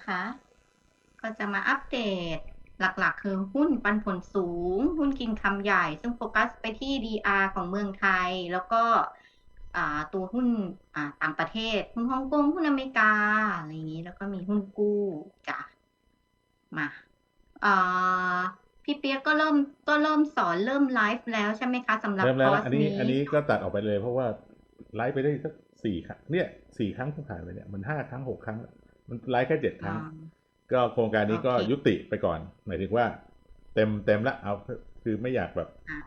นะคะ ก็จะมาอัปเดตหลักๆ คือหุ้นปันผลสูง หุ้นกินคำใหญ่ ซึ่งโฟกัสไปที่ DR ของเมืองไทย แล้วก็อ่าตัวหุ้นอ่าต่างประเทศ หุ้นฮ่องกง หุ้นอเมริกา อะไรอย่างนี้ แล้วก็มีหุ้นกู้จ้ะ มาอ่าพี่เปียกก็เริ่มก็เริ่มสอนเริ่มไลฟ์แล้วใช่ไหมคะสำหรับเริ่มแล้วคอร์สอันนี้นี้ อันนี้ก็ตัดออกไปเลยเพราะว่าไลฟ์ไปได้สักสี่ครั้งเนี่ยสี่ครั้งที่ผ่านไปเนี่ยมันห้าครั้งหกครั้ง มันไลฟ์แค่เจ็ดครั้งอ่าก็โครงการนี้ก็โอเคยุติไปก่อน หมายถึงว่า เต็มเต็มละเอาคือไม่อยากแบบอะ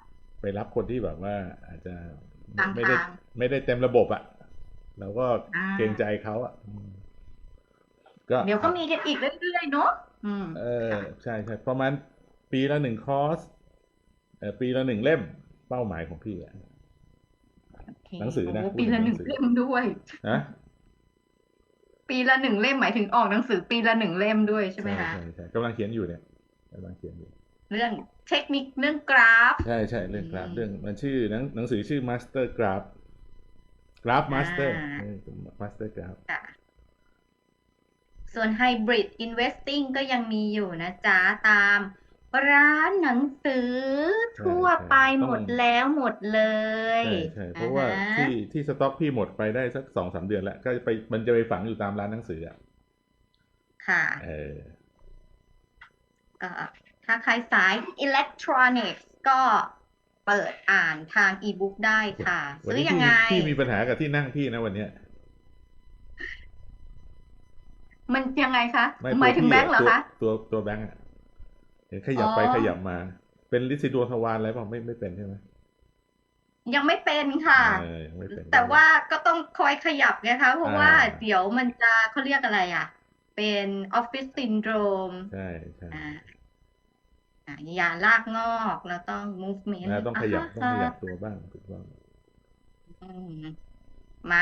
ไปรับคนที่แบบว่า อาจจะกลางไม่ได้ทางไม่ได้เต็มระบบอะ่ะเราก็อ่าเกรงใจเขาอะ่ะอืมก็เดี๋ยวก็มีกันอีกเรื่อยๆเนาะอืมเออ ใช่ใช่ประมาณปีละหนึ่งคอร์สเออปีละหนึ่งเล่ม เป้าหมายของพี่อะโอเคหนังสือนะโอ้พูดปีละถึงหนึ่งหนังสือเล่มด้วยนะ ปีละหนึ่งเล่มหมายถึงออกหนังสือปีละหนึ่งเล่มด้วยใช่ไหมคะใช่ใช่กำลังเขียนอยู่เนี่ยกำลังเขียนอยู่เรื่องเทคนิคเรื่องกราฟ ใช่ใช่เรื่องกราฟอืมเรื่องมันชื่อหนังหนังสือชื่อ Master Graph Graph Master อ่าเออ Master Graph ค่ะส่วน Hybrid Investing ก็ยังมีอยู่นะจ๊ะ ตาม ร้านหนังสือทั่วไปหมดแล้วหมดเลยใช่ใช่เพราะว่าอ่ฮที่ที่สต็อกพี่หมดไปได้สักสองสามเดือนแล้วก็ไปมันจะไปฝังอยู่ตามร้านหนังสืออะค่ะเออก็ถ้าใครสายอิเล็กทรอนิกส์ก็เปิดอ่านทางอีบุ๊กได้ค่ะวันซื้อนี้ยังพี่ไงพี่มีปัญหากับที่นั่งพี่นะวันเนี้ยมันยังไงคะไม่หมายถึงตัวพี่แบงค์เหรอตัวคะตัวตัวแบงค์อะเห็น ขยับไปอ๋อขยับมา เป็นลิซิดวงทวารอะไรเปล่าไม่ไม่เป็นใช่ไหมยังไม่เป็นค่ะเออยังไม่เป็นแต่ว่าก็ต้องคอยขยับไงคะเพราะว่าอ่าเดี๋ยวมันจะเขาเรียกอะไรอะ เป็นออฟฟิศซินโดรมใช่ใช่อ่าอ่าอย่าลากงอกแล้วต้อง movement นะต้องขยับต้องขยับอ่าตัวบ้างถูกต้องอืมมา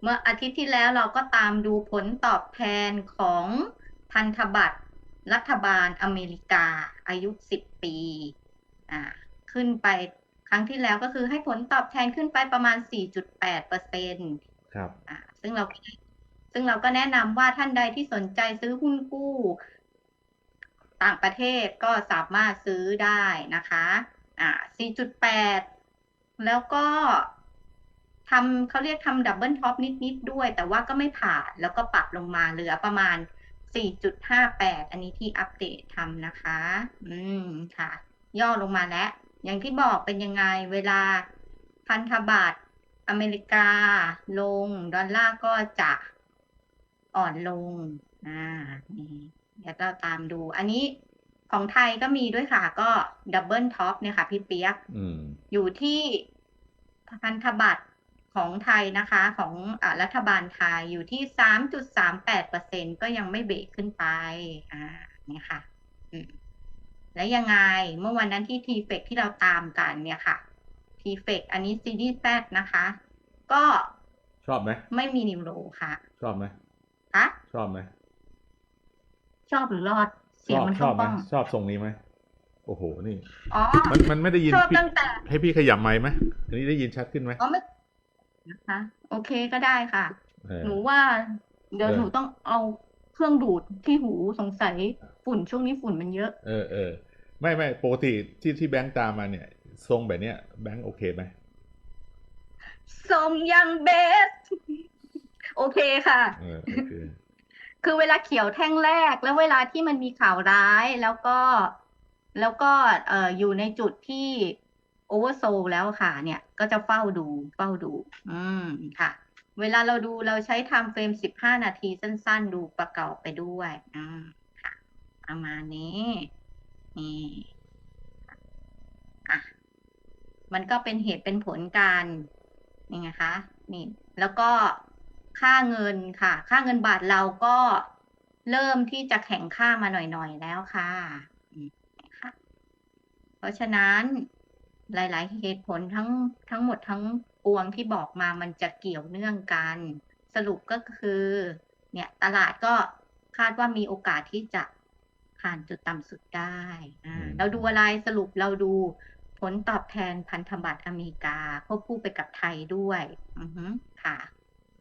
เมื่ออาทิตย์ที่แล้วเราก็ตามดูผลตอบแทนของพันธบัตร รัฐบาลอเมริกาอายุ 10 ปีอ่าขึ้นไปครั้งที่แล้วก็คือให้ผลตอบแทนขึ้นไปประมาณ 4.8เปอร์เซ็นต์ครับอ่าซึ่งเราซึ่งเราก็แนะนำว่าท่านใดที่สนใจซื้อหุ้นกู้ ต่างประเทศก็สามารถซื้อได้นะคะอ่า4.8 แล้วก็ทำเขาเรียกทำดับเบิลท็อปนิด ๆ ด้วย แต่ว่าก็ไม่ผ่านแล้วก็ปรับลงมาเหลือประมาณ 4.58 อันนี้ที่อัปเดตทำนะคะ อืมค่ะ ย่อลงมาแล้ว อย่างที่บอกเป็นยังไงเวลาพันธบัตรอเมริกาลง ดอลลาร์ก็จะอ่อนลง อ่า นี่ เดี๋ยวเราตามดู อันนี้ของไทยก็มีด้วยค่ะ ก็ดับเบิลท็อปเนี่ยค่ะ พี่เปียกอืมอยู่ที่พันธบัตร ของไทยนะคะของอารัฐบาลไทยอยู่ที่สามจุดสามแปดเปอร์เซ็นก็ยังไม่เบรกขึ้นไป อ่าเนี่ยค่ะอืมและยังไงเมื่อวันนั้นที่ทีเฟกที่เราตามกันเนี่ยค่ะทีเฟกอันนี้ซีรีส์แซนะคะ ก็ชอบไหมไม่มีนิวโรค่ะ ชอบไหมคะชอบไหมชอบหรือรอด เสีชยงอบมันชเข้าอบไหมป้องชอบทรงนี้ไหมโอ้โหนี่ อ๋อ มันมันไม่ได้ยินชอบพี่ตั้งแต่ให้พี่ขยับไมค์ไหมอันนี้ได้ยินชัดขึ้นไหมอ๋อไม่ นะคะ โอเคก็ได้ค่ะ เออ หนูว่า เดี๋ยวเออ หนูต้องเอาเครื่องดูดที่หูสงสัยฝุ่นช่วงนี้ฝุ่นมันเยอะ เออเออไม่ไม่ปกติที่ที่แบงค์ตามมาเนี่ย ทรงแบบเนี้ยแบงค์โอเคไหมทรงยังเบส โอเคค่ะ เออโอเคคือเวลาเขียวแท่งแรก แล้วเวลาที่มันมีข่าวร้ายแล้วก็ แล้วก็เอ่ออยู่ในจุดที่ โอเวอร์โซลแล้วค่ะ เนี่ยก็จะเฝ้าดูเฝ้าดู อืมค่ะ เวลาเราดูเราใช้ไทม์เฟรมสิบห้านาทีสั้น ๆ ดูประกอบไปด้วยอืมค่ะประมาณนี้ นี่อะมันก็เป็นเหตุเป็นผลกันนี่ไงคะนี่แล้วก็ค่าเงินค่ะ ค่าเงินบาทเราก็เริ่มที่จะแข็งค่ามาหน่อย ๆ แล้วค่ะอืมค่ะเพราะฉะนั้น หลาย ๆ เหตุผลทั้งทั้งหมดทั้งปวงที่บอกมามันจะเกี่ยวเนื่องกัน สรุปก็คือ เนี่ยตลาดก็คาดว่ามีโอกาสที่จะผ่านจุดต่ำสุดได้อ่าอืมเราดูอะไรสรุปเราดูผลตอบแทนพันธบัตรอเมริกาควบคู่ไปกับไทยด้วยอือฮึค่ะ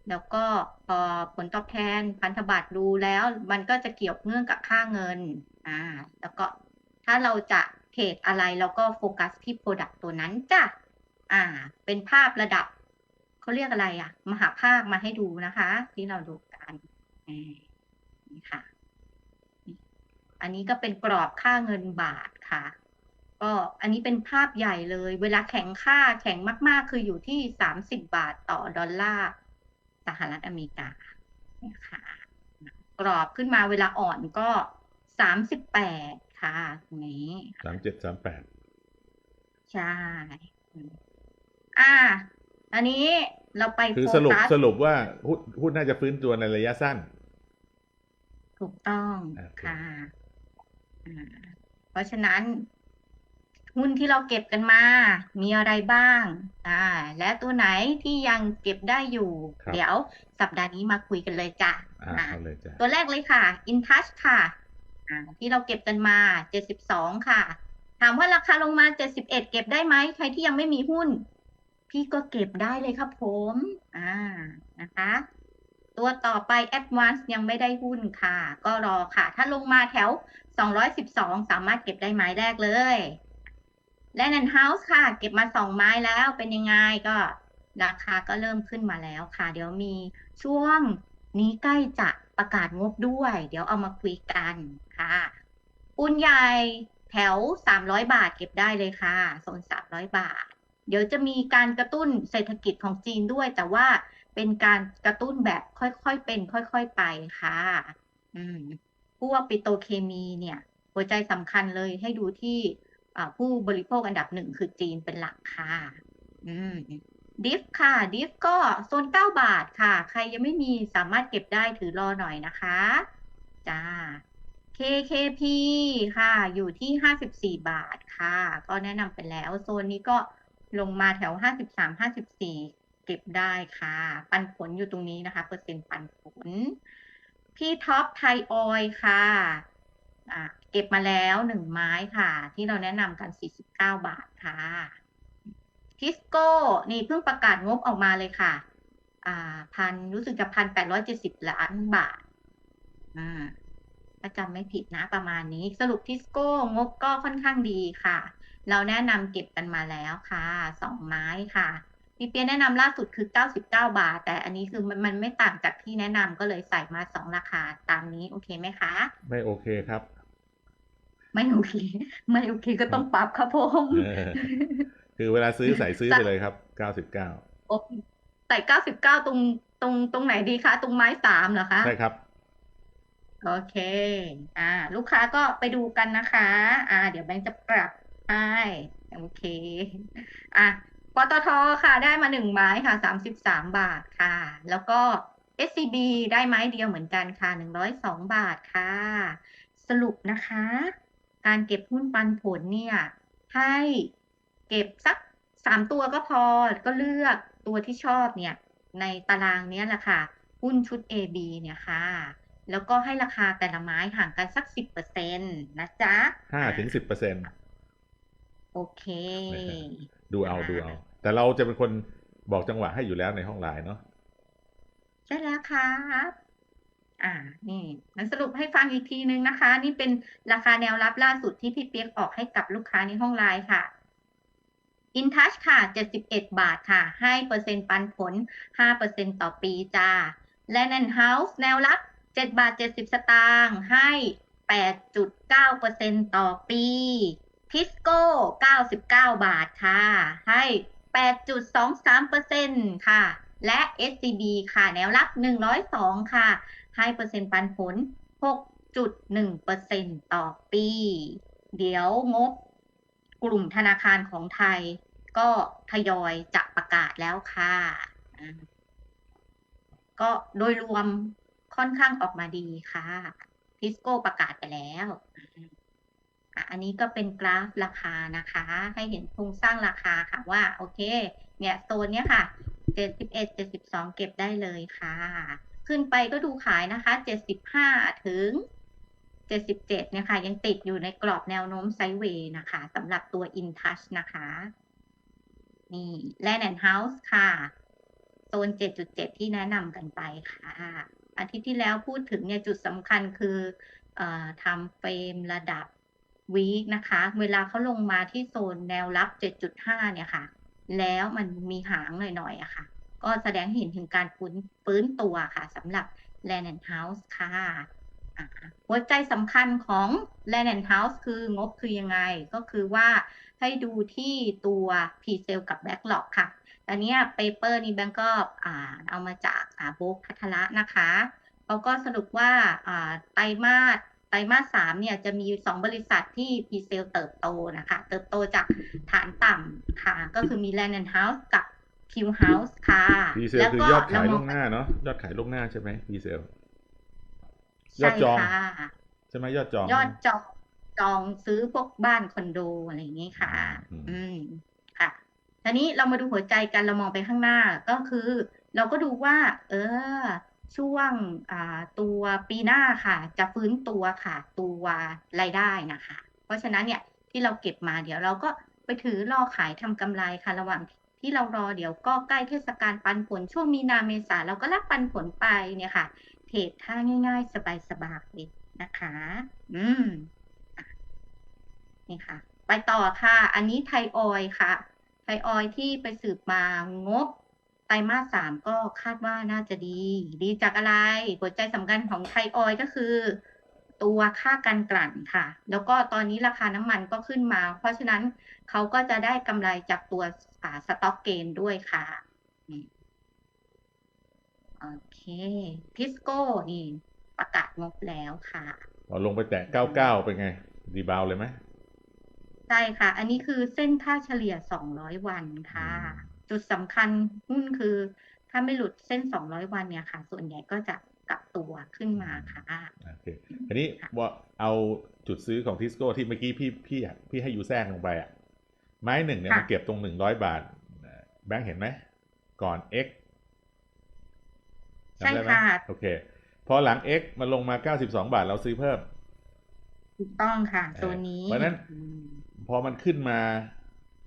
แล้วก็พอผลตอบแทนพันธบัตรดูแล้ว มันก็จะเกี่ยวเนื่องกับค่าเงินอ่าแล้วก็ถ้าเราจะ เทรดอะไรเราก็โฟกัสที่โปรดักต์ตัวนั้นจ้ะ อ่า เป็นภาพระดับเขาเรียกอะไรอะมหาภาคมาให้ดูนะคะ ที่เราดูกันนี่ค่ะ อันนี้ก็เป็นกรอบค่าเงินบาทค่ะ ก็อันนี้เป็นภาพใหญ่เลย เวลาแข็งค่าแข็งมาก ๆ คืออยู่ที่สามสิบบาทต่อดอลลาร์สหรัฐอเมริกานะคะกรอบขึ้นมาเวลาอ่อนก็สามสิบแปด ค่ะตรงนี้สามเจ็ดสามแปดใช่อืมอ่าอันนี้เราไปคือโฟสรุปกัสสรุปว่าหุ้นหุ้นน่าจะฟื้นตัวในระยะสั้น ถูกต้องโอเคค่ะอ่าเพราะฉะนั้นหุ้นที่เราเก็บกันมา มีอะไรบ้างอ่าและตัวไหนที่ยังเก็บได้อยู่ครับเดี๋ยวสัปดาห์นี้มาคุยกันเลยจ้ะอ่าอ่าเอาเลยจ้ะตัวแรกเลยค่ะ InTouch ค่ะอ่า ที่เราเก็บกันมา72ค่ะ ถามว่าราคาลงมา71เก็บได้ไหมใครที่ยังไม่มีหุ้น พี่ก็เก็บได้เลยครับผม อ่านะคะ ตัวต่อไป Advance ยังไม่ได้หุ้นค่ะ ก็รอค่ะ ถ้าลงมาแถว 212 สามารถเก็บได้ไม้แรกเลยและนันเฮาส์ค่ะ เก็บมาสองไม้แล้วเป็นยังไงก็ราคาก็เริ่มขึ้นมาแล้วค่ะ เดี๋ยวมีช่วงนี้ใกล้จะประกาศงบด้วย เดี๋ยวเอามาคุยกัน ค่ะปุนใหญ่แถว 300 บาทเก็บได้เลยค่ะโซน300 บาท เดี๋ยวจะมีการกระตุ้นเศรษฐกิจของจีนด้วย แต่ว่าเป็นการกระตุ้นแบบค่อยๆเป็น ค่อยๆไปค่ะ อืมพวกปิโตเคมีเนี่ย หัวใจสำคัญเลยให้ดูที่ผู้บริโภคอันดับหนึ่งคือจีนเป็นหลักค่ะดิฟค่ะ ดิฟก็โซนเก้าบาทค่ะ ใครยังไม่มีสามารถเก็บได้ถือรอหน่อยนะคะ จ้า KKP ค่ะ อยู่ที่ห้าสิบสี่บาทค่ะ ก็แนะนำไปแล้ว โซนนี้ก็ลงมาแถวห้าสิบสามห้าสิบสี่เก็บได้ค่ะ ปันผลอยู่ตรงนี้นะคะ เปอร์เซ็นต์ปันผล พี่ท็อปไทยออยค่ะเก็บมาแล้วหนึ่งไม้ค่ะ ที่เราแนะนำกัน 49 บาทค่ะทิสโก้นี่เพิ่งประกาศงบออกมาเลยค่ะ อ่าพันรู้สึกจะพันแปดร้อยเจ็ดสิบล้านบาท อ่า ถ้าจำไม่ผิดนะประมาณนี้ สรุปทิสโก้งบก็ค่อนข้างดีค่ะ เราแนะนำเก็บกันมาแล้วค่ะสองไม้ค่ะพี่เปียแนะนำล่าสุดคือ 99 บาท แต่อันนี้คือมันมันไม่ต่างจากที่แนะนำก็เลยใส่มาสองราคาตามนี้โอเคไหมคะ ไม่โอเคครับ ไม่โอเค ไม่โอเคก็ต้องปรับครับผมเออคือเวลาซื้อใส่ซื้อไปเลยครับเก้าสิบเก้าโอเคใส่เก้าสิบเก้าตรงตรงตรงไหนดีคะ ตรงไม้สามเหรอคะ ใช่ครับ โอเค อ่า ลูกค้าก็ไปดูกันนะคะ อ่า เดี๋ยวแบงค์จะปรับให้โอเค อะปตทค่ะได้มาหนึ่งไม้ค่ะสามสิบสามบาทค่ะ แล้วก็ SCB ได้ไม้เดียวเหมือนกันค่ะหนึ่งร้อยสองบาทค่ะ สรุปนะคะ การเก็บหุ้นปันผลเนี่ย ให้เก็บสักสามตัวก็พอ ก็เลือกตัวที่ชอบเนี่ย ในตารางเนี้ยแหละค่ะ หุ้นชุด AB เนี่ยค่ะ แล้วก็ให้ราคาแต่ละไม้ห่างกันสักสิบเปอร์เซ็นต์นะจ๊ะห้าถึงสิบเปอร์เซ็นโอเค ดูเอาดูเอา แต่เราจะเป็นคนบอกจังหวะให้อยู่แล้วในห้องไลน์เนาะใช่แล้วครับอ่า นี่งั้นสรุปให้ฟังอีกทีนึงนะคะ นี่เป็นราคาแนวรับล่าสุดที่พี่เปียกออกให้กับลูกค้าในห้องไลน์ค่ะ InTouch ค่ะ 71 บาทค่ะ ให้เปอร์เซ็นต์ปันผล 5%ต่อปีจ้า และนันเฮาส์แนวรับ 7 บาท 70 สตางค์ให้ 8.9%ต่อปี ทิสโก้ 99 บาทค่ะ ให้ 8.23%ค่ะ และ SCB ค่ะ แนวรับ 102 ค่ะ ให้เปอร์เซ็นต์ปันผล 6.1%ต่อปี เดี๋ยวงบกลุ่มธนาคารของไทยก็ทยอยจะประกาศแล้วค่ะอ่าก็โดยรวม ค่อนข้างออกมาดีค่ะทิสโก้ประกาศไปแล้วอันนี้ก็เป็นกราฟราคานะคะ ให้เห็นโครงสร้างราคาค่ะว่า โอเค เนี่ยโซนเนี้ยค่ะเจ็ดสิบเอ็ดเจ็ดสิบสองเก็บได้เลยค่ะ ขึ้นไปก็ดูขายนะคะเจ็ดสิบห้าถึงเจ็ดสิบเจ็ดเนี่ยค่ะ ยังติดอยู่ในกรอบแนวโน้มไซเวย์นะคะสำหรับตัว InTouch นะคะ นี่ Land and House ค่ะ โซน 7.7 ที่แนะนำกันไปค่ะ อาทิตย์ที่แล้วพูดถึงเนี่ยจุดสำคัญคืออทำเฟรมระดับวีคนะคะ เวลาเขาลงมาที่โซนแนวรับ 7.5 เนี่ยค่ะ แล้วมันมีหางหน่อยๆอะค่ะ ก็แสดงเห็นถึงการฟื้นฟื้นตัวค่ะสำหรับ Land and House ค่ะ หัวใจสำคัญของ Land and House คืองบคือยังไง ก็คือว่าให้ดูที่ตัว p r e s a l e กับ Backlog ค่ะ อันเนี้ยเปเปอร์นี้แบงก์ก็อ่าเอามาจากอ่าโบกพัทละนะคะเขาก็สรุปว่าอ่าไตรมาสไตรมาสสามเนี่ยจะมีสองบริษัทที่พีเซลเติบโตนะคะ เติบโตจากฐานต่ำค่ะ ก็คือมี Land and House กับ Q House ค่ะดีเซลคือยอดขายล่วงหน้าเนาะยอดขายล่วงหน้าใช่ไหมดีเซลยอใช่ดจองค่ะใช่ไหมยอดจอง ยอดจองจองซื้อพวกบ้านคอนโดอะไรอย่างนี้ค่ะ อืมอืมค่ะ ทีนี้เรามาดูหัวใจกันเรามองไปข้างหน้าก็คือ เราก็ดูว่า เออ ช่วงตัวปีหน้าค่ะ จะฟื้นตัวค่ะ ตัวรายได้นะคะ เพราะฉะนั้นเนี่ยที่เราเก็บมาเดี๋ยวเราก็ไปถือรอขายทำกำไรค่ะ ระหว่างที่เรารอเดี๋ยวก็ใกล้เทศกาลปันผลช่วงมีนาเมษาเราก็รับปันผลไปเนี่ยค่ะ เทรดท่าง่าย ๆ สบายๆนะคะ อืมนี่ค่ะ ไปต่อค่ะ อันนี้ไทยออยค่ะ ไทยออยที่ไปสืบมางบไตรมาสสามก็คาดว่าน่าจะดี ดีจากอะไรหัวใจสำคัญของไทยออยก็คือ ตัวค่าการกลั่นค่ะ แล้วก็ตอนนี้ราคาน้ำมันก็ขึ้นมา เพราะฉะนั้นเขาก็จะได้กำไรจากตัวสต็อกเกนด้วยค่ะโอเคทิสโก้นี่ประกาศงบแล้วค่ะลงไปแตะเก้าเก้าเป็นไงรีบาวเลยไหม ใช่ค่ะ อันนี้คือเส้นค่าเฉลี่ย 200 วันค่ะอืมจุดสำคัญหุ้นคือ ถ้าไม่หลุดเส้น 200 วันเนี่ยค่ะ ส่วนใหญ่ก็จะกลับตัวขึ้นมาค่ะโอเคอันนี้ว่าเอาจุดซื้อของทิสโก้ที่เมื่อกี้พี่พี่อยากพี่ให้ยูแซงลงไปอะ ไม้หนึ่งเนี่ยค่ะมันเก็บตรงหนึ่งร้อยบาทเอ่อแบงค์เห็นไหม ก่อน X ใช่จำได้ไหมค่ะโอเค พอหลัง X มันลงมา92บาทเราซื้อเพิ่มถูกต้องค่ะเออตัวนี้ เพราะฉะนั้นอืม พอมันขึ้นมา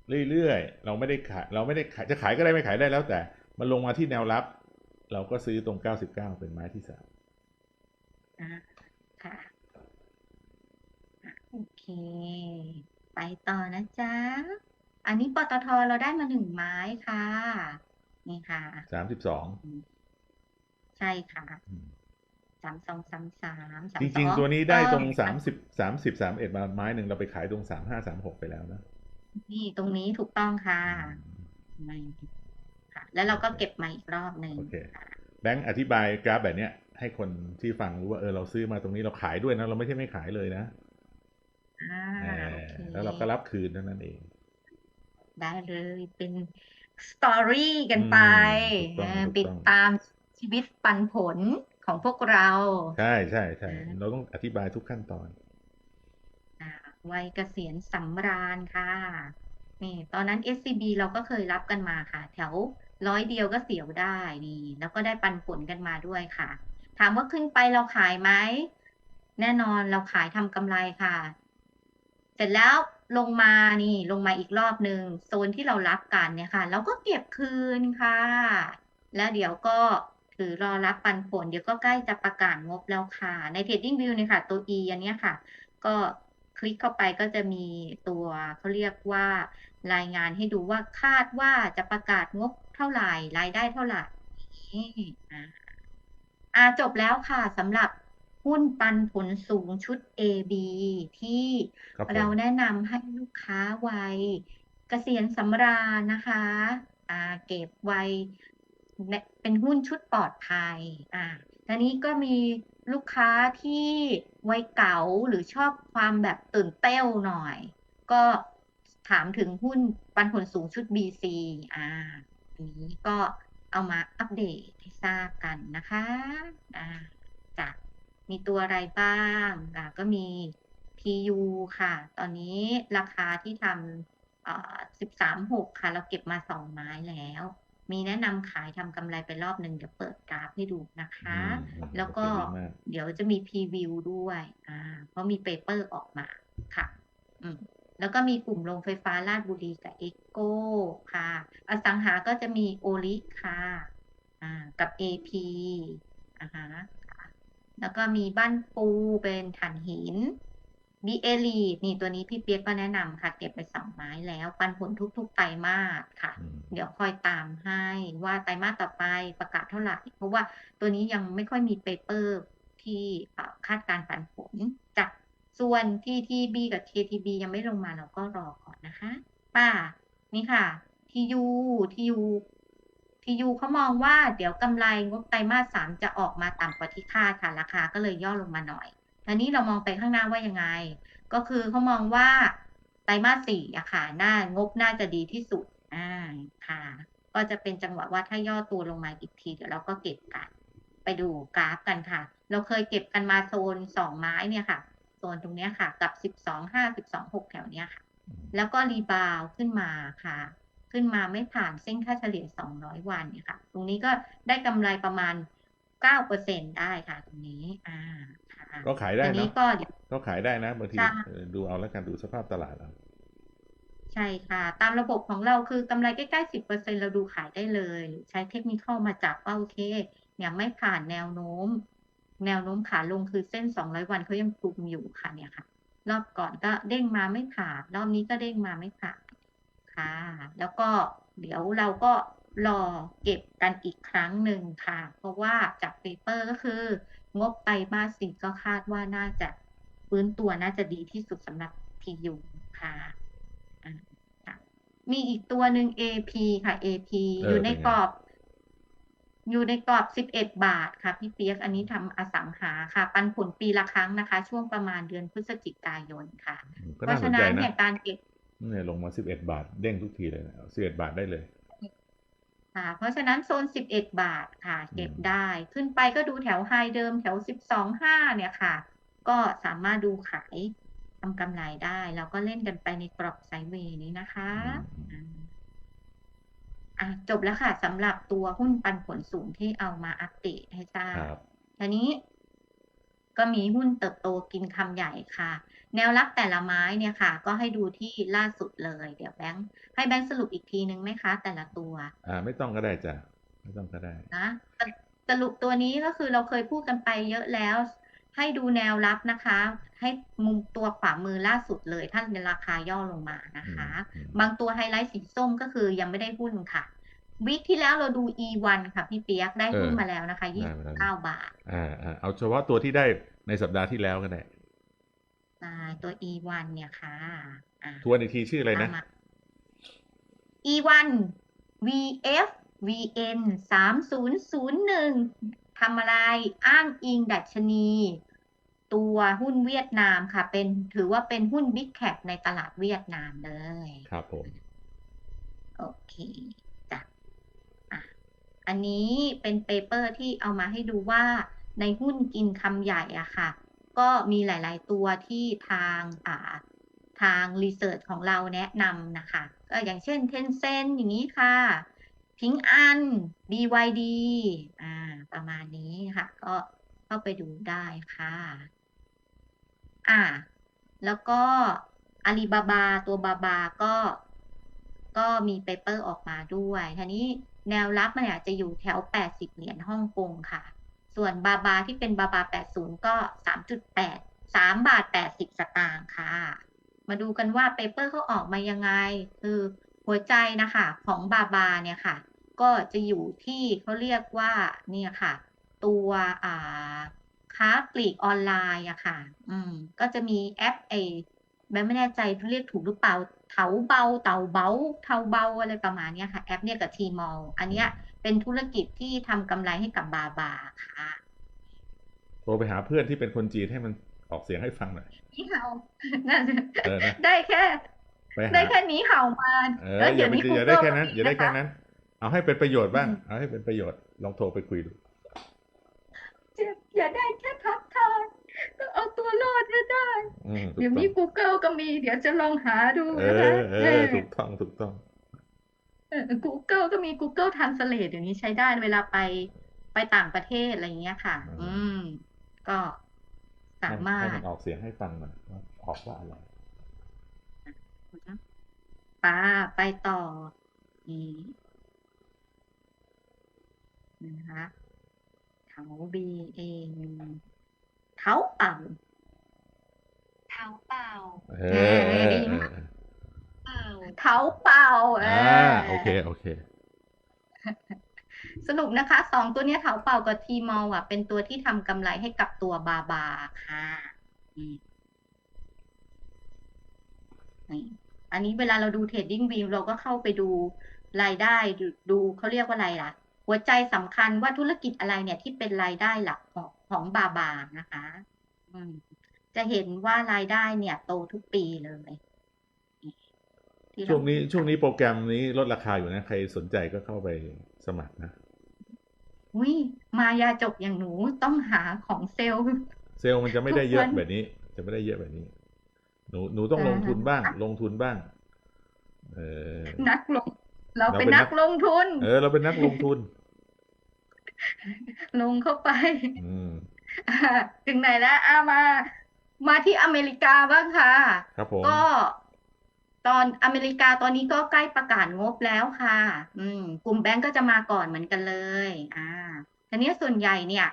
เรื่อยๆ เราไม่ได้ขายเราไม่ได้ขายจะขายก็ได้ไม่ขายได้แล้วแต่ มันลงมาที่แนวรับ เราก็ซื้อตรง 99 เป็นไม้ที่สามอ่าค่ะอะโอเค ไปต่อนะจ๊ะ อันนี้ปตทเราได้มาหนึ่งไม้ค่ะ นี่ค่ะสามสิบสอง ใช่ค่ะ สามสองสามสามสามจสริงองๆ ตัวนี้ได้ตรงก็สามสิบสามสิบสามเอ็ดมาไม้หนึ่งเราไปขายตรงสามห้าสามหกไปแล้วนะ นี่ตรงนี้ถูกต้องค่ะไม่ค่ะ แล้วเราก็เก็บมาอีกรอบหนึ่งโอเคค่ะแบงค์อธิบายกราฟแบบเนี้ย ให้คนที่ฟังรู้ว่าเออเราซื้อมาตรงนี้เราขายด้วยนะ เราไม่ใช่ไม่ขายเลยนะอ่าเอโออเคแล้วเราก็รับคืนเท่านั้นเอง ได้เลยเป็นสตอรี่กันไปอืมถูกต้องอ่าถูกต้องติดตามชีวิตปันผล ของพวกเรา ใช่ใช่ใช่อ่าเราต้องอธิบายทุกขั้นตอนอ่าวัยเกษียณสำราญค่ะ นี่ตอนนั้น SCB เราก็เคยรับกันมาค่ะ แถวร้อยเดียวก็เสียวได้นี่แล้วก็ได้ปันผลกันมาด้วยค่ะ ถามว่าขึ้นไปเราขายไหม แน่นอนเราขายทำกำไรค่ะ เสร็จแล้วลงมานี่ลงมาอีกรอบหนึ่งโซนที่เรารับกันเนี่ยค่ะ เราก็เก็บคืนค่ะ แล้วเดี๋ยวก็ ถือรอรับปันผล เดี๋ยวก็ใกล้จะประกาศงบแล้วค่ะ ใน Trading View เนี่ยค่ะ ตัว E อันเนี้ยค่ะ ก็คลิกเข้าไปก็จะมีตัวเขาเรียกว่ารายงานให้ดูว่าคาดว่าจะประกาศงบเท่าไหร่ รายได้เท่าไหร่นี่อ่าอ่าจบแล้วค่ะสำหรับหุ้นปันผลสูงชุด AB ที่ครับผมเราแนะนำให้ลูกค้าวัยเกษียณสำราญนะคะ อ่าเก็บไว้ เป็นหุ้นชุดปลอดภัยอ่าทีนี้ก็มีลูกค้าที่วัยเก๋าหรือชอบความแบบตื่นเต้นหน่อย ก็ถามถึงหุ้นปันผลสูงชุด BC อ่าอันนี้ก็เอามาอัปเดตให้ทราบกันนะคะอ่าจ้ะมีตัวอะไรบ้างอ่าก็มี TU ค่ะ ตอนนี้ราคาที่ทำอ่อสิบสามหกค่ะ เราเก็บมาสองไม้แล้ว มีแนะนำขายทำกำไรไปรอบหนึ่งเดี๋ยวเปิดกราฟให้ดูนะคะอืมอืมแล้วก็โอเคดีมากเดี๋ยวจะมีพรีวิวด้วยอ่าเพราะมีเปเปอร์ออกมาค่ะอืมแล้วก็มีกลุ่มโรงไฟฟ้าลาดบุรีกับเอ็กโกค่ะ อสังหาก็จะมีโอลิค่ะกับ AP อ่าฮะค่ะแล้วก็มีบ้านปูเป็นถ่านหิน มีเอลีดนี่ตัวนี้พี่เปียกก็แนะนำค่ะ เก็บไปสองไม้แล้วปันผลทุก ๆ ไตรมาสค่ะอืมเดี๋ยวคอยตามให้ว่าไตรมาสต่อไปประกาศเท่าไหร่เพราะว่าตัวนี้ยังไม่ค่อยมีเปเปอร์ที่เอ่อคาดการณ์ปันผลจากส่วน TTB กับ KTB ยังไม่ลงมาเราก็รอก่อนนะคะ ป้า นี่ค่ะ TU TU TU เขามองว่าเดี๋ยวกำไรงบไตรมาสสามจะออกมาต่ำกว่าที่คาดค่ะราคาก็เลยย่อลงมาหน่อย ทีนี้เรามองไปข้างหน้าว่ายังไง ก็คือเขามองว่าไตรมาสสี่อะค่ะหน้างบน่าจะดีที่สุดอ่าค่ะ ก็จะเป็นจังหวะว่าถ้าย่อตัวลงมาอีกทีเดี๋ยวเราก็เก็บกัน ไปดูกราฟกันค่ะ เราเคยเก็บกันมาโซนสองไม้เนี่ยค่ะ โซนตรงเนี้ยค่ะ กับสิบสองห้าสิบสองหกแถวเนี้ยค่ะ แล้วก็รีบาวขึ้นมาค่ะ ขึ้นมาไม่ผ่านเส้นค่าเฉลี่ย200วันเนี่ยค่ะ ตรงนี้ก็ได้กำไรประมาณ9%ได้ค่ะ ตรงนี้อ่า ก็ขายได้อันนี้เนาะก็เดี๋ยวก็ขายได้นะบางทีใช่เออดูเอาแล้วกันดูสภาพตลาดเอาใช่ค่ะ ตามระบบของเราคือกำไรใกล้ๆ10%เราดูขายได้เลย ใช้เทคนิคมาจับว่าโอเค เนี่ยไม่ผ่านแนวโน้ม แนวโน้มขาลงคือเส้น200วันเขายังคลุมอยู่ค่ะเนี่ยค่ะ รอบก่อนก็เด้งมาไม่ผ่านรอบนี้ก็เด้งมาไม่ผ่านค่ะ แล้วก็เดี๋ยวเราก็รอเก็บกันอีกครั้งหนึ่งค่ะ เพราะว่าจากเปเปอร์ก็คือ งบไตรมาสสี่ก็คาดว่าน่าจะฟื้นตัวน่าจะดีที่สุดสำหรับ TU ค่ะอ่าค่ะมีอีกตัวหนึ่ง AP ค่ะ AP เอออยู่ในเป็นไงกรอบ อยู่ในกรอบสิบเอ็ดบาทค่ะ พี่เปียก อันนี้ทำอสังหาค่ะ ปันผลปีละครั้งนะคะ ช่วงประมาณเดือนพฤศจิกายนค่ะอืมก็เพน่าราะสฉะนใจนั้นนะเนี่ยการเก็บเนี่ยลงมาสิบเอ็ดบาท เด้งทุกทีเลยนะสิบเอ็ดบาทได้เลย ค่ะเพราะฉะนั้นโซนสิบเอ็ดบาทค่ะ เก็บอืมได้ขึ้นไปก็ดูแถวไฮเดิมแถวสิบสองห้าเนี่ยค่ะ ก็สามารถดูขายทำกำไรได้ แล้วก็เล่นกันไปในกรอบไซด์เวย์นี้นะคะอืมอ่าอะจบแล้วค่ะสำหรับตัวหุ้นปันผลสูงที่เอามาอัปเดตให้ทราบครับทีนี้ก็มีหุ้นเติบโตกินคำใหญ่ค่ะ แนวรับแต่ละไม้เนี่ยค่ะ ก็ให้ดูที่ล่าสุดเลย เดี๋ยวแบงค์ให้แบงค์สรุปอีกทีนึงไหมคะ แต่ละตัว อ่า ไม่ต้องก็ได้จ้ะไม่ต้องก็ได้นะสสรุปตัวนี้ก็คือเราเคยพูดกันไปเยอะแล้ว ให้ดูแนวรับนะคะ ให้มุมตัวขวามือล่าสุดเลยถ้าเป็นราคาย่อลงมานะคะอืมบางตัวไฮไลท์สีส้มก็คือยังไม่ได้หุ้นค่ะ วิกที่แล้วเราดู E1 ค่ะพี่เปียกได้หุ้นเออมาแล้วนะคะได้มาแล้ว29บาทอ่าอ่าเอาเฉพาะตัวที่ได้ในสัปดาห์ที่แล้วก็ได้ อ่าตัว E1 เนี่ยค่ะอ่าทวนอีกทีชื่ออะไรนะตามมา E1 VF VN สามศูนย์ศูนย์หนึ่งทำอะไรอ้างอิงดัชนี ตัวหุ้นเวียดนามค่ะ เป็นถือว่าเป็นหุ้น Big Cap ในตลาดเวียดนามเลย ครับผม โอเคจ้ะอะอันนี้เป็นเปเปอร์ที่เอามาให้ดูว่าในหุ้นกินคำใหญ่อะค่ะ ก็มีหลาย ๆ ตัวที่ทางอ่าทางรีเสิร์ชของเราแนะนำนะคะ ก็อย่างเช่น Tencent อย่างนี้ค่ะพิงอัน BYD อ่า ประมาณนี้ค่ะ ก็เข้าไปดูได้ค่ะ อ่า แล้วก็อาลีบาบาตัวบาบาก็ ก็มีเปเปอร์ออกมาด้วยทีนี้แนวรับมันเนี่ยจะอยู่แถว 80 เหรียญฮ่องกงค่ะ ส่วนบาบาที่เป็นบาบา 80 ก็ 3.8 3 บาท 80 สตางค์ค่ะ มาดูกันว่าเปเปอร์เขาออกมายังไง คือหัวใจนะคะของบาบาเนี่ยค่ะ ก็จะอยู่ที่เขาเรียกว่าเนี่ยค่ะ ตัวอ่าค้าปลีกออนไลน์อะค่ะ อืม ก็จะมีแอปไอแม่ไม่แน่ใจเรียกถูกหรือเปล่า เถาเบา เต่าเบา เทาเบาอะไรประมาณเนี้ยค่ะ แอปเนี่ยกับทีมอลอันเนี้ย เป็นธุรกิจที่ทำกำไรให้กับบาบาค่ะโทรไปหาเพื่อนที่เป็นคนจีนให้มันออกเสียงให้ฟังหน่อยนี่เห่าน่าจะเออนะได้แค่ไปหาได้แค่นี้เห่ามาเออแล้วอย่าไปนี้อย่าได้ Google แค่นั้นก็มีอย่าได้แค่ะะนั้น เอาให้เป็นประโยชน์บ้างอืมเอาให้เป็นประโยชน์ ลองโทรไปคุยดูจะอย่าได้แค่ทักทายก็เอาตัวรอดให้ได้อืมถูกเดี๋ยวต้อนี้ง Google ก็มี เดี๋ยวจะลองหาดูเอนะคะอเอเอออถูกต้อง ถูกต้องเออ Google ก็มี Google Translate เดี๋ยวนี้ใช้ได้เวลาไปไปต่างประเทศอะไรอย่างเงี้ยค่ะ อืมอืมก็สามารให้ถมันออกเสียงให้ฟังหน่อยว่าออกว่าอะไรป้าไปต่อนี่นะคะเถา B A เถาเป่าเท้าเปล่าเออเออดีเอมากอ เปล่าเถาเป่าเออ่าอโอเคโอเค สรุปนะคะสองตัวเนี้ยเถาเป่ากับทีมอลอะ เป็นตัวที่ทำกำไรให้กับตัวบาบาค่ะอืมนี่อันนี้เวลาเราดูเทรดดิ้งวิวเราก็เข้าไปดูรายได้ดูดูเขาเรียกว่าอะไรล่ะ หัวใจสำคัญว่าธุรกิจอะไรเนี่ยที่เป็นรายได้หลักของของบาบานะคะอืมจะเห็นว่ารายได้เนี่ยโตทุกปีเลย ที่เราช่วงนี้ช่วงนี้โปรแกรมนี้ลดราคาอยู่นะ ใครสนใจก็เข้าไปสมัครนะอุ้ยมายาจบอย่างหนูต้องหาของเซลล์เซลล์มันจะไม่ได้เยอะทุกวันแบบนี้ จะไม่ได้เยอะแบบนี้ หนูหนูต้องลงทุนบ้าง ลงทุนบ้าง เออนักลง เราเราเป็นเป็นนันักกลงทุน เออ เราเป็นนักลงทุน ลงเข้าไปอืมอ่าถึงไหนแล้วอามา มาที่อเมริกาบ้างค่ะ ครับผมก็ ตอนอเมริกาตอนนี้ก็ใกล้ประกาศงบแล้วค่ะ อืม กลุ่มแบงก์ก็จะมาก่อนเหมือนกันเลย อ่าทีนี้ส่วนใหญ่เนี่ย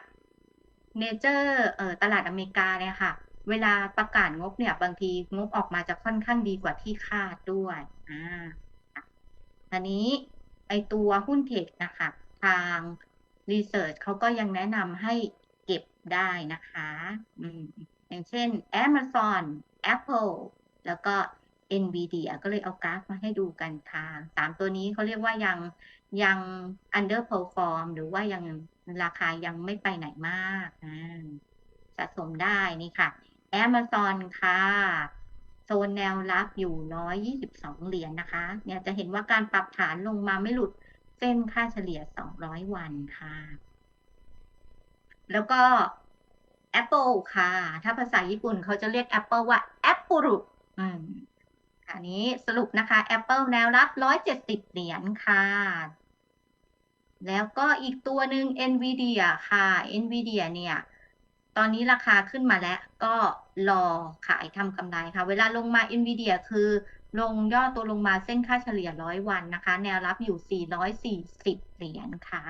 เนเจอร์เอ่อตลาดอเมริกาเนี่ยค่ะ เวลาประกาศงบเนี่ย บางทีงบออกมาจะค่อนข้างดีกว่าที่คาดด้วยอ่าทีนี้ไอตัวหุ้นเทคนะคะ ทางรีเสิร์ชเขาก็ยังแนะนำให้เก็บได้นะคะอืมอย่างเช่น Amazon Apple แล้วก็ Nvidia ก็เลยเอากราฟมาให้ดูกันค่ะสามตัวนี้เขาเรียกว่ายังยัง underperform หรือว่ายังราคายังไม่ไปไหนมากอ่าสะสมได้นี่ค่ะ Amazon ค่ะ โซนแนวรับอยู่122เหรียญนะคะ เนี่ยจะเห็นว่าการปรับฐานลงมาไม่หลุดเส้นค่าเฉลี่ย200วันค่ะ แล้วก็ Apple ค่ะ ถ้าภาษาญี่ปุ่นเขาจะเรียก Apple ว่า Apple อืม อันนี้สรุปนะคะ Apple แนวรับ 170 เหรียญค่ะ แล้วก็อีกตัวหนึ่ง Nvidia ค่ะ Nvidia เนี่ย ตอนนี้ราคาขึ้นมาแล้วก็รอขายทำกำไรค่ะ เวลาลงมา Nvidia คือลงย่อตัวลงมาเส้นค่าเฉลี่ย100วันนะคะ แนวรับอยู่ 440 เหรียญค่ะ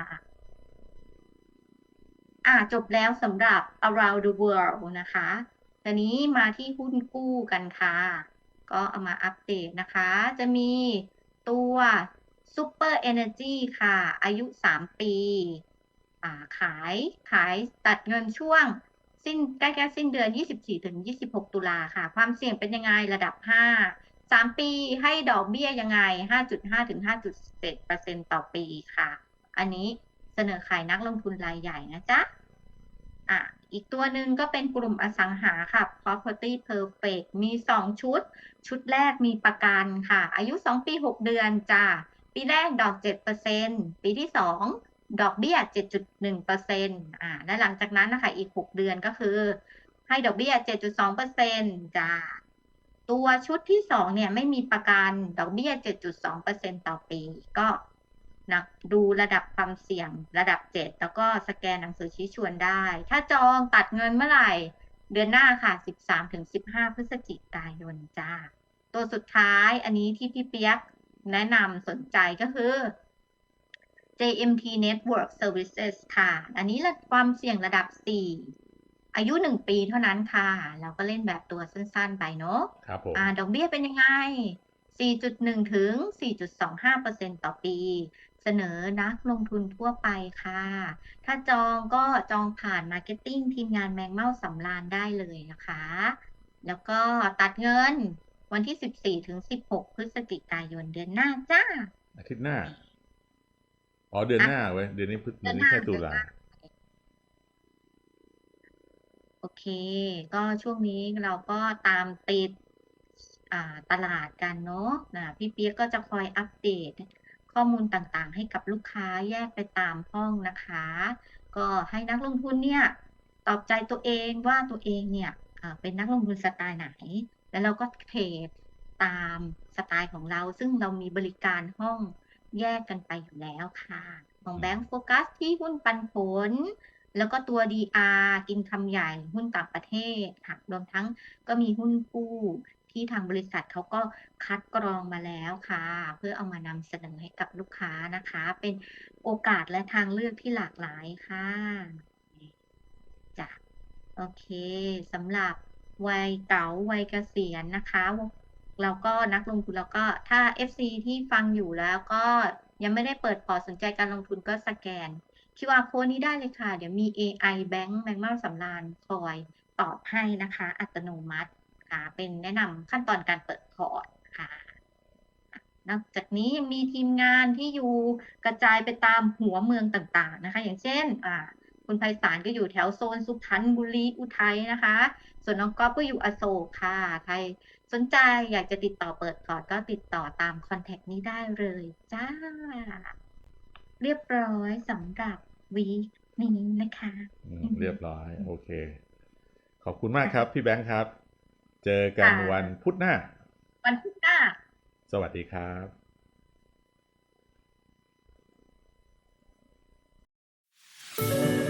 อ่าจบแล้วสำหรับ around the world นะคะ ตอนนี้มาที่หุ้นกู้กันค่ะ ก็เอามาอัปเดตนะคะ จะมีตัว Super Energy ค่ะ อายุ 3 ปี ขายขายตัดเงินช่วง สิ้นใกล้ๆสิ้นเดือน 24ถึง26 ตุลาค่ะ ความเสี่ยงเป็นยังไงระดับ 5 3 ปีให้ดอกเบี้ยยังไง 5.5ถึง5.7%ต่อปีค่ะ อันนี้เสนอขายนักลงทุนรายใหญ่นะจ๊ะ อะ อีกตัวหนึ่งก็เป็นกลุ่มอสังหาค่ะ property perfect มี 2 ชุด ชุดแรกมีประกันค่ะ อายุ 2 ปี 6 เดือนจ้าปีแรกดอก 7%ปีที่ 2 ดอกเบี้ย 7.1%อ่าและหลังจากนั้นนะคะอีก 6 เดือนก็คือ ให้ดอกเบี้ย 7.2%จ้าตัวชุดที่ 2 เนี่ยไม่มีประกันดอกเบี้ย 7.2%ต่อปีก็ นะดูระดับความเสี่ยงระดับ 7 แล้วก็สแกนหนังสือชี้ชวนได้ ถ้าจองตัดเงินเมื่อไหร่ เดือนหน้าค่ะ 13-15 พฤศจิกายนจ้า ตัวสุดท้ายอันนี้ที่พี่เปียกแนะนำสนใจก็คือ JMT Network Services ค่ะ อันนี้ระความเสี่ยงระดับ 4 อายุ 1 ปีเท่านั้นค่ะ เราก็เล่นแบบตัวสั้นๆ ไปเนาะครับผมอ่าดอกเบี้ยเป็นยังไง4.1 ถึง 4.25%ต่อปี เสนอนักลงทุนทั่วไปค่ะ ถ้าจองก็จองผ่านมาร์เก็ตติ้งทีมงานแมงเม่าสำรานได้เลยนะคะ แล้วก็ตัดเงินวันที่ 14 ถึง 16 พฤศจิกายนเดือนหน้าจ้า อาทิตย์หน้า อ๋อเดือนหน้าเว้ย เดือนนี้พฤษเดือนนี้แค่ตุลาโอเค ก็ช่วงนี้เราก็ตามติดอ่าตลาดกันเนาะนะพี่เปียกก็จะคอยอัปเดต ข้อมูลต่างๆ ให้กับลูกค้าแยกไปตามห้องนะคะ ก็ให้นักลงทุนเนี่ยตอบใจตัวเองว่าตัวเองเนี่ยอ่าเป็นนักลงทุนสไตล์ไหน แล้วเราก็เทรดตามสไตล์ของเรา ซึ่งเรามีบริการห้องแยกกันไปอยู่แล้วค่ะ ของแบงก์โฟกัสที่หุ้นปันผล แล้วก็ตัว DR กินคำใหญ่หุ้นต่างประเทศค่ะรวมทั้งก็มีหุ้นกู้ ที่ทางบริษัทเขาก็คัดกรองมาแล้วค่ะ เพื่อเอามานำเสนอให้กับลูกค้านะคะ เป็นโอกาสและทางเลือกที่หลากหลายค่ะจ้ะโอเคสำหรับวัยเก๋าวัยเกษียณนะคะแล้วก็นักลงทุนแล้วก็ถ้า FC ที่ฟังอยู่แล้วก็ยังไม่ได้เปิดพอสนใจการลงทุนก็สแกน QR code นี้ได้เลยค่ะ เดี๋ยวมี AI Bank แบงก์มาสำราญคอยตอบให้นะคะ อัตโนมัติ ค่ะเป็นแนะนำขั้นตอนการเปิดพอร์ตค่ะนอกจากนี้ยังมีทีมงานที่อยู่กระจายไปตามหัวเมืองต่างๆนะคะ อย่างเช่นอ่าคุณไพศาลก็อยู่แถวโซนสุพรรณบุรีอุทัยนะคะ ส่วนน้องก๊อฟก็อยู่อโศกค่ะ ใครสนใจอยากจะติดต่อเปิดพอร์ตก็ติดต่อตามคอนแทคนี้ได้เลยจ้า เรียบร้อยสำหรับวีคนี้นะคะ เรียบร้อย โอเค ขอบคุณมากครับ พี่แบงค์ครับ เจอกันวันพุธหน้า วันพุธหน้า สวัสดีครับうん。